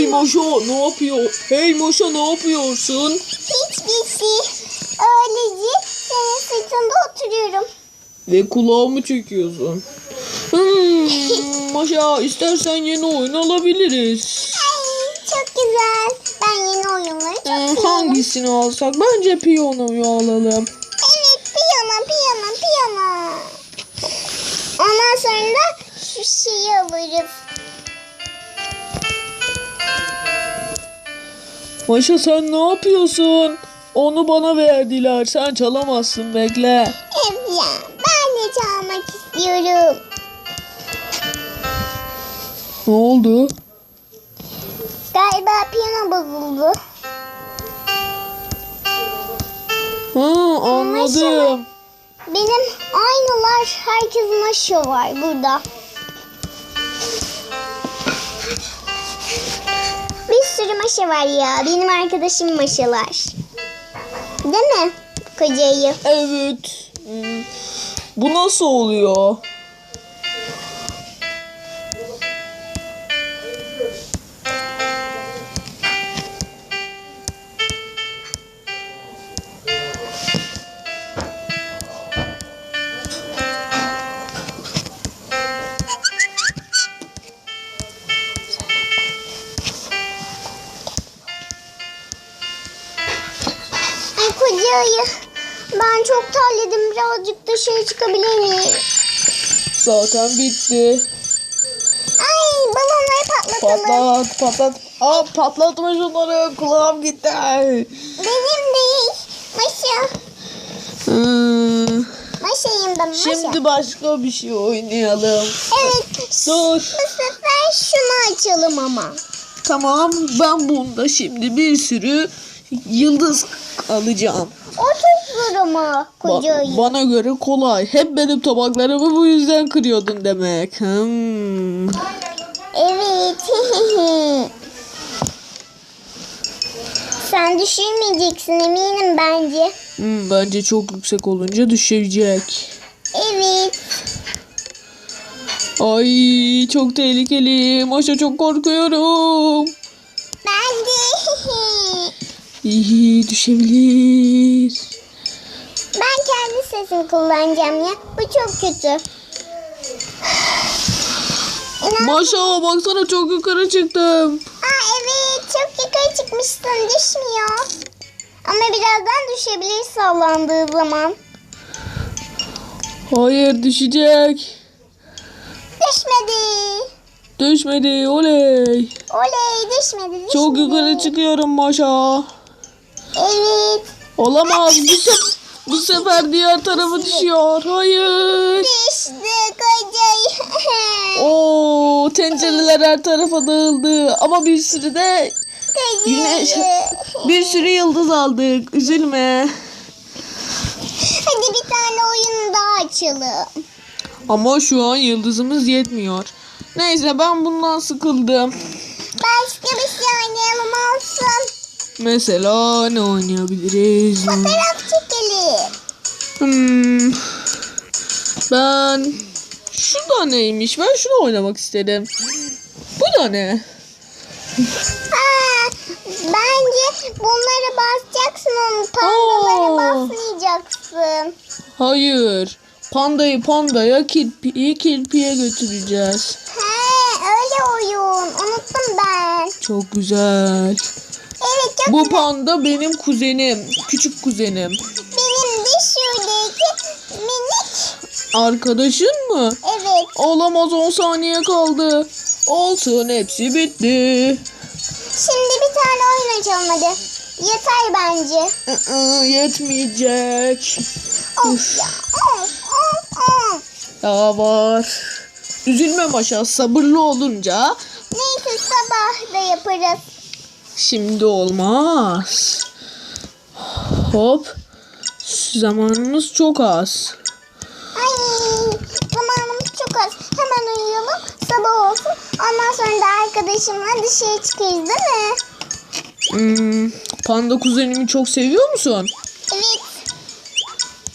Hey Maşa ne yapıyor? Hey Maşa ne yapıyorsun? Hiçbir şey. Öylece senin sırtında oturuyorum. Ve kulağımı çekiyorsun. Hmm, istersen yeni oyun alabiliriz. Ay çok güzel. Ben yeni oyunları çok Hmm, seviyorum. hangisini alsak? Bence piyanoyu alalım. Evet piyano piyano piyano. Ondan sonra da şu şeyi alırız. Maşa sen ne yapıyorsun? Onu bana verdiler. Sen çalamazsın bekle. Evet ya ben de çalmak istiyorum. Ne oldu? Galiba piyano bozuldu. Ha anladım. Benim aynalar herkesin aşağı var burada. Sürü maşa var ya. Benim arkadaşım maşalar. Değil mi? Kocayı. Evet. Hmm, Bu nasıl oluyor? Ben çok terledim. Birazcık dışarı çıkabilir miyim? Zaten bitti. Ay balonları patlatalım. Patlat patlat. Aa patlatma şunları. Kulağım gitti. Benim değil. Maşa. Hmm, Maşayım ben maşa. Şimdi başka bir şey oynayalım. Evet. Dur. Bu sefer şunu açalım ama. Tamam ben bunda şimdi bir sürü yıldız alacağım. O çok zor ama Ba- kocayı. bana göre kolay. Hep benim tabaklarımı bu yüzden kırıyordun demek. Hmm. Evet. Sen düşürmeyeceksin eminim bence. Hmm, bence çok yüksek olunca düşecek. Evet. Ay çok tehlikeli. Maşa çok korkuyorum. Ben de. İyi düşebilir. Ben kendi sesimi kullanacağım ya. Bu çok kötü. İnan- Maşa baksana çok yukarı çıktım. Aa evet çok yukarı çıkmışsın düşmüyor. Ama birazdan düşebilir sallandığı zaman. Hayır düşecek. Düşmedi. Düşmedi oley. Oley düşmedi düşmedi. Çok yukarı çıkıyorum Maşa. Evet. Olamaz. Sef- bu sefer diğer tarafı düşüyor. Hayır. Düştü kocayı. Oo, tencereler her tarafa dağıldı. Ama bir sürü de güneş, bir sürü yıldız aldık. Üzülme. Hadi bir tane oyun daha açalım. Ama şu an yıldızımız yetmiyor. Neyse ben bundan sıkıldım. Başka bir şey oynayalım olsun. Mesela ne oynayabiliriz? Fotoğraf. Hmm. Ben şu da neymiş? Ben şunu oynamak isterim. Bu da ne? Ha, bence bunları basacaksın onu. Pandaları basmayacaksın. Hayır. Pandayı pandaya kirpiyi kirpiye götüreceğiz. He öyle oyun. Unuttum ben. Çok güzel. Evet çok Bu panda benim kuzenim. Küçük kuzenim. Şuradaki minik. Arkadaşın mı? Evet. Olamaz 10 saniye kaldı. Olsun hepsi bitti. Şimdi bir tane oyun açalım hadi. Yeter bence. Iı, Yetmeyecek. Of ya. Of of of. Daha var. Üzülme Maşa sabırlı olunca Neyse sabah da yaparız. şimdi olmaz. Hop. Zamanımız çok az. Ay zamanımız çok az. Hemen uyuyalım. Sabah olsun. Ondan sonra da arkadaşımla dışarı çıkarız değil mi? Hmm, panda kuzenimi çok seviyor musun? Evet.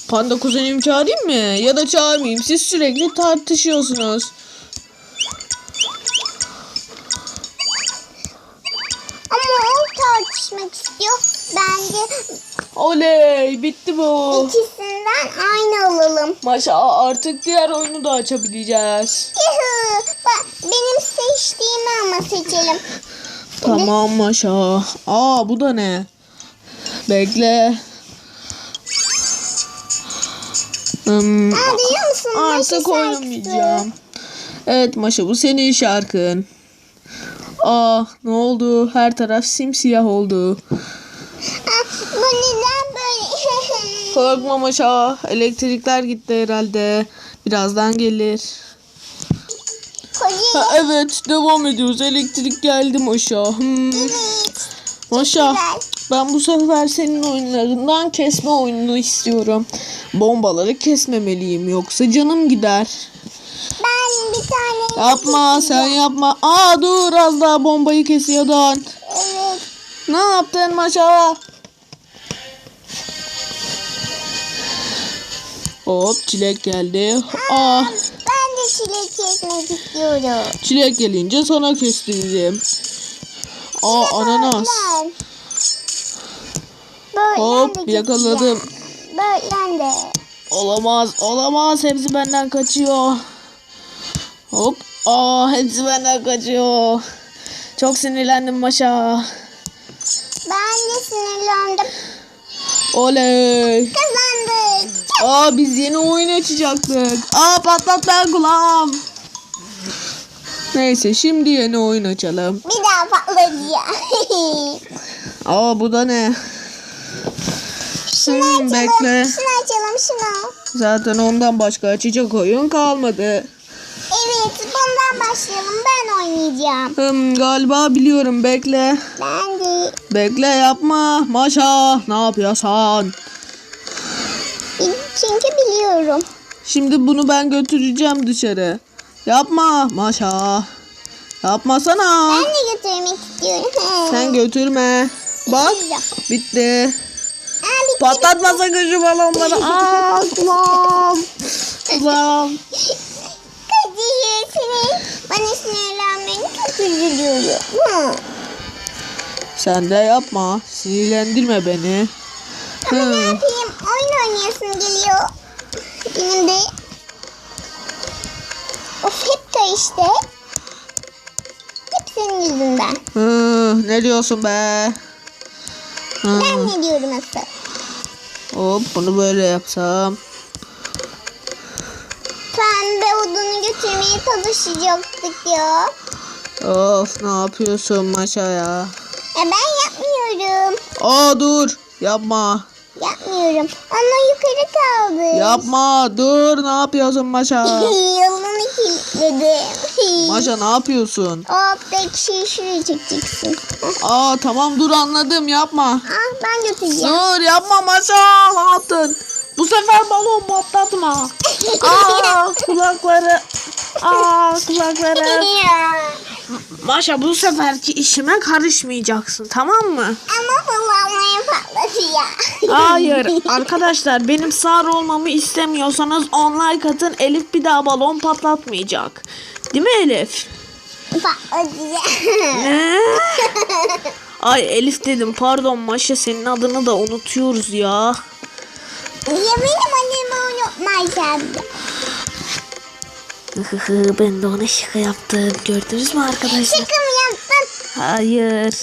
Panda kuzenimi çağırayım mı? Ya da çağırmayayım. Siz sürekli tartışıyorsunuz. Bitti bu. ikisinden aynı alalım. Maşa artık diğer oyunu da açabileceğiz. Yuhu. Bak benim seçtiğimi ama seçelim. Tamam Maşa. Aa bu da ne? Bekle. Hmm, Aa, duyuyor musun? Başı artık şarkısı. oynamayacağım. Evet Maşa bu senin şarkın. Aa ne oldu? Her taraf simsiyah oldu. Aa, bu neden Korkma Maşa. Elektrikler gitti herhalde. Birazdan gelir. Ha, evet devam ediyoruz. Elektrik geldi Maşa. Hmm. Maşa ben bu sefer senin oyunlarından kesme oyununu istiyorum. Bombaları kesmemeliyim yoksa canım gider. Ben bir tane Yapma sen yapma. Aa dur az daha bombayı kesiyordun. Evet. Ne yaptın Maşa? Hop çilek geldi. Aa Ben de çilek kesmek istiyorum. çilek gelince sana kestirdim. Aa ananas. Hop yakaladım. Böğürtlen de. Olamaz, olamaz. Hepsi benden kaçıyor. Hop. Aa, hepsi benden kaçıyor. Çok sinirlendim Maşa. Ben de sinirlendim. Oley. Kazandık. Aa, biz yeni oyun açacaktık. Aa, patlat ben kulağım. Neyse, şimdi yeni oyun açalım. Bir daha patlayacağım. Aa, bu da ne? şunu Hmm, açalım. bekle. Şunu açalım şunu. Zaten ondan başka açacak oyun kalmadı. Evet bundan başlayalım. Ben oynayacağım. Hmm, galiba biliyorum. Bekle. Ben de Bekle yapma. Maşa, ne yapıyorsun? Çünkü biliyorum. Şimdi bunu ben götüreceğim dışarı. Yapma Maşa. Yapmasana. Ben de götürmek istiyorum. Sen götürme. Bak bitti. Aa, bitti. Patlatma sakın şu balonları. Aa kulağım. Kulağım. Bana sinirlenmeni çok üzülüyorum. Sen de yapma. Sinirlendirme beni. Ama ne yapayım? Oynayasım geliyor. Benim de. Of hep karıştı. Hep senin yüzünden. Hı, ne diyorsun be? Hı. Ben ne diyorum asıl? Hop bunu böyle yapsam. Pembe odunu götürmeye çalışacaktık ya. Of ne yapıyorsun Maşa ya? E ben yapmıyorum. Aa dur. Yapma. Yapmıyorum. Ama yukarı kaldı. Yapma. Dur. Ne yapıyorsun Maşa? Yolunu kilitledim. Maşa ne yapıyorsun? Hop belki şey şuraya çekeceksin. Aa tamam dur anladım. Yapma. Ah ben götüreceğim. Dur yapma Maşa. Ne yaptın? Bu sefer balon patlatma. Aa kulakları. Aa kulakları. Maşa bu seferki işime karışmayacaksın tamam mı? Ama kullanmaya patlatıyor. Hayır arkadaşlar benim sağır olmamı istemiyorsanız on like atın Elif bir daha balon patlatmayacak. Değil mi Elif? patlatıyor. Ne? Ay Elif dedim pardon Maşa senin adını da unutuyoruz ya. ya benim annemi unutmayacağım. Ben de ona şaka yaptım. Gördünüz mü arkadaşlar? Şaka mı yaptın? Hayır.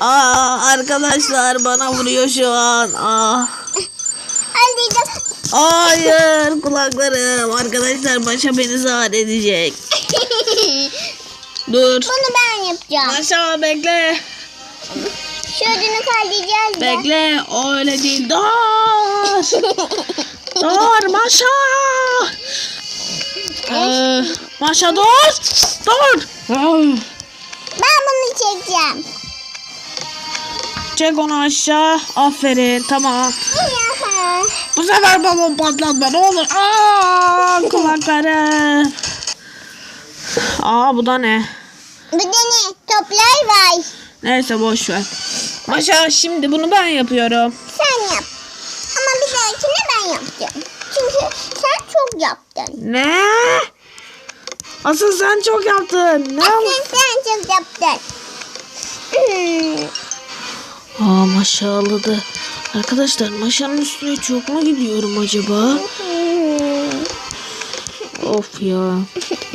Aa arkadaşlar bana vuruyor şu an. Ah. Hayır kulaklarım. Arkadaşlar Maşa beni zahar edecek. Dur. Bunu ben yapacağım. Maşa bekle. Kaydedeceğiz de. Bekle. O öyle değil. Dur. Dur Maşa. Ee, Maşa dur. Dur. Ben bunu çekeceğim. Çek onu aşağı. Aferin. Tamam. Bu sefer balon patlatma ne olur. Aa kulaklarım. Aa bu da ne? Bu da ne? Toplar var. Neyse boş ver. Maşa şimdi bunu ben yapıyorum. Sen yap. Ama bir dahakine ben yapacağım. Çünkü çok yaptın. Ne? Asıl sen çok yaptın. Ne? Asıl sen çok yaptın. Aa Maşa ağladı. Arkadaşlar Maşa'nın üstüne çok mu gidiyorum acaba? Of ya.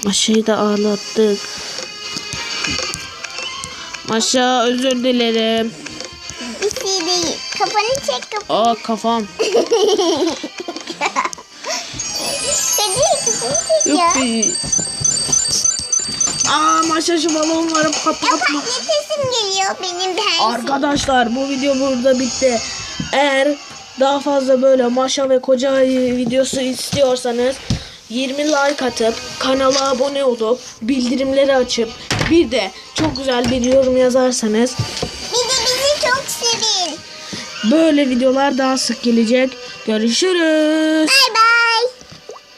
Maşa'yı da ağlattık. Maşa özür dilerim. Bir şey değil. Kafanı çek kafanı. Aa kafam. Yuppi. Aa Maşa şu balonları patlatma. nefesim geliyor benim ben. Arkadaşlar bu video burada bitti. Eğer daha fazla böyle Maşa ve Koca videosu istiyorsanız 20 like atıp kanala abone olup bildirimleri açıp bir de çok güzel bir yorum yazarsanız Bir de bizi çok sevin. böyle videolar daha sık gelecek. Görüşürüz. Bay bay.